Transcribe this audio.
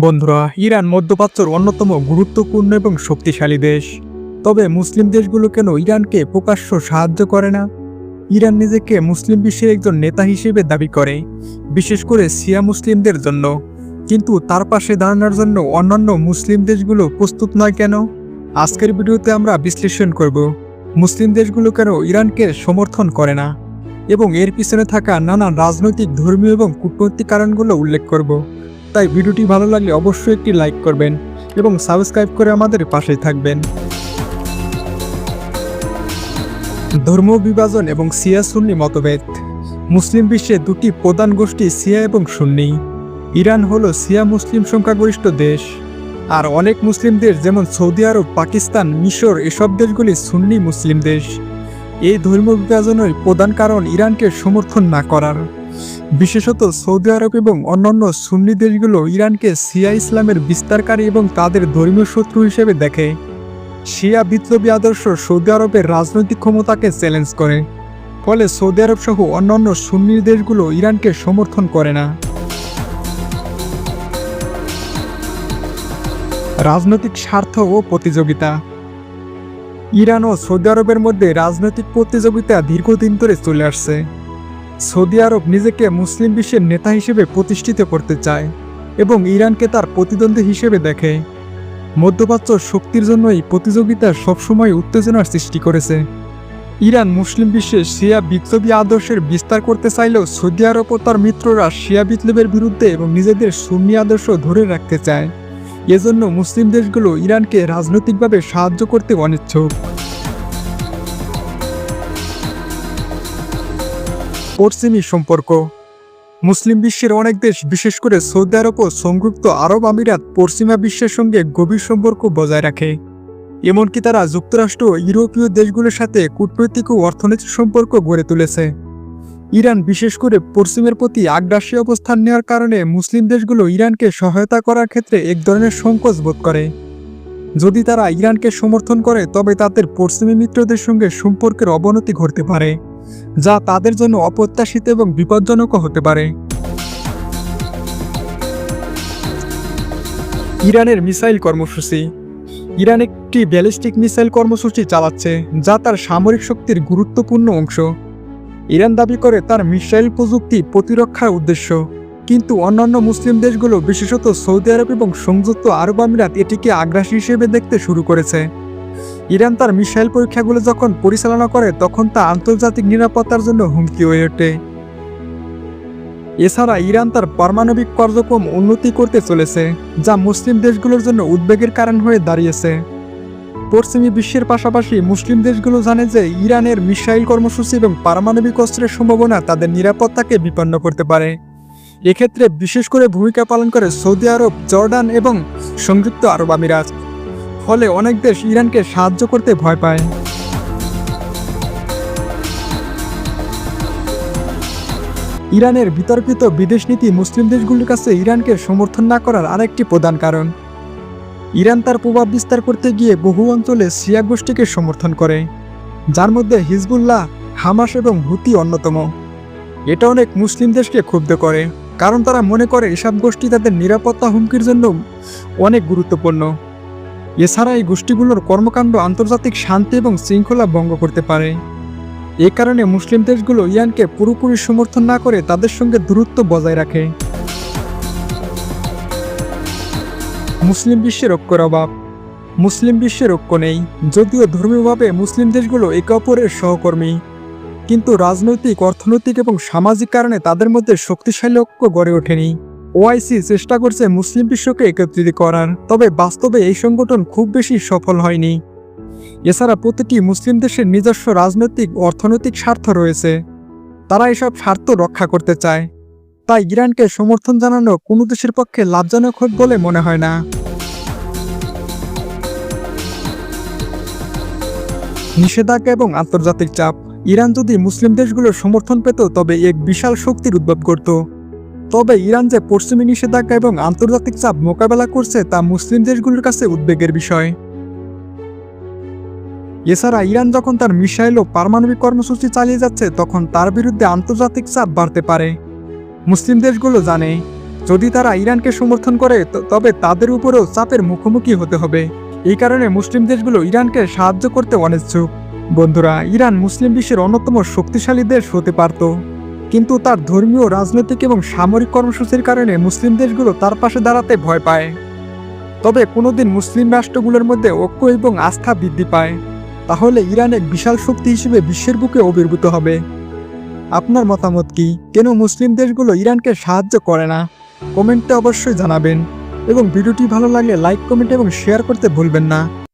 বন্ধুরা, ইরান মধ্যপ্রাচ্যর অন্যতম গুরুত্বপূর্ণ এবং শক্তিশালী দেশ। তবে মুসলিম দেশগুলো কেন ইরানকে প্রকাশ্য সাহায্য করে না? ইরান নিজেকে মুসলিম বিশ্বের একজন নেতা হিসেবে দাবি করে, বিশেষ করে সিয়া মুসলিমদের জন্য। কিন্তু তার পাশে দাঁড়ানোর জন্য অন্যান্য মুসলিম দেশগুলো প্রস্তুত নয় কেন? আজকের ভিডিওতে আমরা বিশ্লেষণ করব, মুসলিম দেশগুলো কেন ইরানকে সমর্থন করে না? এবং এর পিছনে থাকা নানান রাজনৈতিক, ধর্মীয় এবং কূটনৈতিক কারণগুলো উল্লেখ করব। তাই ভিডিওটি ভালো লাগলে অবশ্যই একটি লাইক করবেন এবং সাবস্ক্রাইব করে আমাদের পাশে থাকবেন। ধর্ম বিভাজন এবং সিয়া সুন্নি মতভেদ। মুসলিম বিশ্বে দুটি প্রধান গোষ্ঠী সিয়া এবং সুন্নি। ইরান হলো সিয়া মুসলিম সংখ্যাগরিষ্ঠ দেশ। আর অনেক মুসলিম দেশ যেমন সৌদি আরব, পাকিস্তান, মিশর এসব দেশগুলি সুন্নি মুসলিম দেশ। এই ধর্ম বিভাজনের প্রধান কারণ ইরানকে সমর্থন না করার। বিশেষত সৌদি আরব এবং অন্যান্য সুন্নি দেশগুলো ইরানকে সিয়া ইসলামের বিস্তারকারী এবং তাদের ধর্মীয় শত্রু হিসেবে দেখে। শিয়া বিপ্লবী আদর্শ সৌদি আরবের রাজনৈতিক ক্ষমতাকে চ্যালেঞ্জ করে। ফলে সৌদি আরব সহ অন্যান্য সুন্নি দেশগুলো ইরানকে সমর্থন করে না। রাজনৈতিক স্বার্থ ও প্রতিযোগিতা। ইরান ও সৌদি আরবের মধ্যে রাজনৈতিক প্রতিযোগিতা দীর্ঘদিন ধরে চলে আসছে। সৌদি আরব নিজেকে মুসলিম বিশ্বের নেতা হিসেবে প্রতিষ্ঠিত করতে চায় এবং ইরানকে তার প্রতিদ্বন্দ্বী হিসেবে দেখে। মধ্যপ্রাচ্য শক্তির জন্য এই প্রতিযোগিতা সবসময় উত্তেজনার সৃষ্টি করেছে। ইরান মুসলিম বিশ্বে শিয়া বিপ্লবী আদর্শের বিস্তার করতে চাইলেও সৌদি আরব ও তার মিত্ররা শিয়া বিপ্লবের বিরুদ্ধে এবং নিজেদের সুন্নি আদর্শ ধরে রাখতে চায়। এজন্য মুসলিম দেশগুলো ইরানকে রাজনৈতিকভাবে সাহায্য করতে অনিচ্ছুক। পশ্চিমী সম্পর্ক। মুসলিম বিশ্বের অনেক দেশ, বিশেষ করে সৌদি আরব ও সংযুক্ত আরব আমিরাত, পশ্চিমা বিশ্বের সঙ্গে গভীর সম্পর্ক বজায় রাখে। এমনকি তারা যুক্তরাষ্ট্র ও ইউরোপীয় দেশগুলোর সাথে কূটনৈতিক ও অর্থনৈতিক সম্পর্ক গড়ে তুলেছে। ইরান, বিশেষ করে পশ্চিমের প্রতি আগ্রাসী অবস্থান নেওয়ার কারণে মুসলিম দেশগুলো ইরানকে সহায়তা করার ক্ষেত্রে এক ধরনের সংকোচ বোধ করে। যদি তারা ইরানকে সমর্থন করে, তবে তাদের পশ্চিমী মিত্রদের সঙ্গে সম্পর্কের অবনতি ঘটতে পারে। যা তাদের জন্য অপ্রত্যাশিত এবং বিপজ্জনকও হতে পারে। ইরানের মিসাইল কর্মসূচি। ইরান একটি ব্যালিস্টিক মিসাইল কর্মসূচি চালাচ্ছে, যা তার সামরিক শক্তির গুরুত্বপূর্ণ অংশ। ইরান দাবি করে তার মিসাইল প্রযুক্তি প্রতিরক্ষার উদ্দেশ্য, কিন্তু অন্যান্য মুসলিম দেশগুলো, বিশেষত সৌদি আরব এবং সংযুক্ত আরব আমিরাত, এটিকে আগ্রাসী হিসেবে দেখতে শুরু করেছে। ইরান তার মিসাইল পরীক্ষাগুলো যখন পরিচালনা করে, তখন তা আন্তর্জাতিক নিরাপত্তার জন্য হুমকি হয়ে ওঠে। এছাড়া ইরান তার পারমাণবিক কার্যক্রম উন্নতি করতে চলেছে, যা মুসলিম দেশগুলোর জন্য উদ্বেগের কারণ হয়ে দাঁড়িয়েছে। পশ্চিমী বিশ্বের পাশাপাশি মুসলিম দেশগুলো জানে যে ইরানের মিসাইল কর্মসূচি এবং পারমাণবিক অস্ত্রের সম্ভাবনা তাদের নিরাপত্তাকে বিপন্ন করতে পারে। এক্ষেত্রে বিশেষ করে ভূমিকা পালন করে সৌদি আরব, জর্ডান এবং সংযুক্ত আরব আমিরাত। ফলে অনেক দেশ ইরানকে সাহায্য করতে ভয় পায়। ইরানের বিতর্কিত বিদেশ নীতি মুসলিম দেশগুলির কাছে ইরানকে সমর্থন না করার আরেকটি প্রধান কারণ। ইরান তার প্রভাব বিস্তার করতে গিয়ে বহু অঞ্চলে শিয়া গোষ্ঠীকে সমর্থন করে, যার মধ্যে হিজবুল্লাহ, হামাস এবং হুতি অন্যতম। এটা অনেক মুসলিম দেশকে ক্ষুব্ধ করে, কারণ তারা মনে করে এসব গোষ্ঠী তাদের নিরাপত্তা হুমকির জন্য অনেক গুরুত্বপূর্ণ। এছাড়া এই গোষ্ঠীগুলোর কর্মকাণ্ড আন্তর্জাতিক শান্তি এবং শৃঙ্খলা ভঙ্গ করতে পারে। এ কারণে মুসলিম দেশগুলো ইরানকে পুরোপুরি সমর্থন না করে তাদের সঙ্গে দূরত্ব বজায় রাখে। মুসলিম বিশ্বের ঐক্যর অভাব। মুসলিম বিশ্বের ঐক্য নেই, যদিও ধর্মীয়ভাবে মুসলিম দেশগুলো একে অপরের সহকর্মী। কিন্তু রাজনৈতিক, অর্থনৈতিক এবং সামাজিক কারণে তাদের মধ্যে শক্তিশালী ঐক্য গড়ে ওঠেনি। ওআইসি চেষ্টা করছে মুসলিম বিশ্বকে একত্রিত করার, তবে বাস্তবে এই সংগঠন খুব বেশি সফল হয়নি। এছাড়া প্রতিটি মুসলিম দেশের নিজস্ব রাজনৈতিক, অর্থনৈতিক স্বার্থ রয়েছে। তারা এসব স্বার্থ রক্ষা করতে চায়। তাই ইরানকে সমর্থন জানানো কোনো দেশের পক্ষে লাভজনক হোক বলে মনে হয় না। নিষেধাজ্ঞা এবং আন্তর্জাতিক চাপ। ইরান যদি মুসলিম দেশগুলোর সমর্থন পেত, তবে এক বিশাল শক্তির উদ্ভব করত তবে ইরান যে পশ্চিমী নিষেধাজ্ঞা এবং আন্তর্জাতিক চাপ মোকাবেলা করছে তা মুসলিম দেশগুলোর কাছে উদ্বেগের বিষয়। এছাড়া ইরান যখন তার মিসাইল ও পারমাণবিক কর্মসূচি চালিয়ে যাচ্ছে, তখন তার বিরুদ্ধে আন্তর্জাতিক চাপ বাড়তে পারে। মুসলিম দেশগুলো জানে, যদি তারা ইরানকে সমর্থন করে তবে তাদের উপরেও চাপের মুখোমুখি হতে হবে। এই কারণে মুসলিম দেশগুলো ইরানকে সাহায্য করতে অনিচ্ছুক। বন্ধুরা, ইরান মুসলিম বিশ্বের অন্যতম শক্তিশালী দেশ হতে পারত। কিন্তু তার ধর্মীয়, রাজনৈতিক এবং সামরিক কর্মসূচির কারণে মুসলিম দেশগুলো তার পাশে দাঁড়াতে ভয় পায়। তবে কোনোদিন মুসলিম রাষ্ট্রগুলোর মধ্যে ঐক্য এবং আস্থা বৃদ্ধি পায়। তাহলে ইরান এক বিশাল শক্তি হিসেবে বিশ্বের বুকে আবির্ভূত হবে। আপনার মতামত কি? কেন মুসলিম দেশগুলো ইরানকে সাহায্য করে না? কমেন্টে অবশ্যই জানাবেন। এবং ভিডিওটি ভালো লাগলে লাইক, কমেন্ট এবং শেয়ার করতে ভুলবেন না।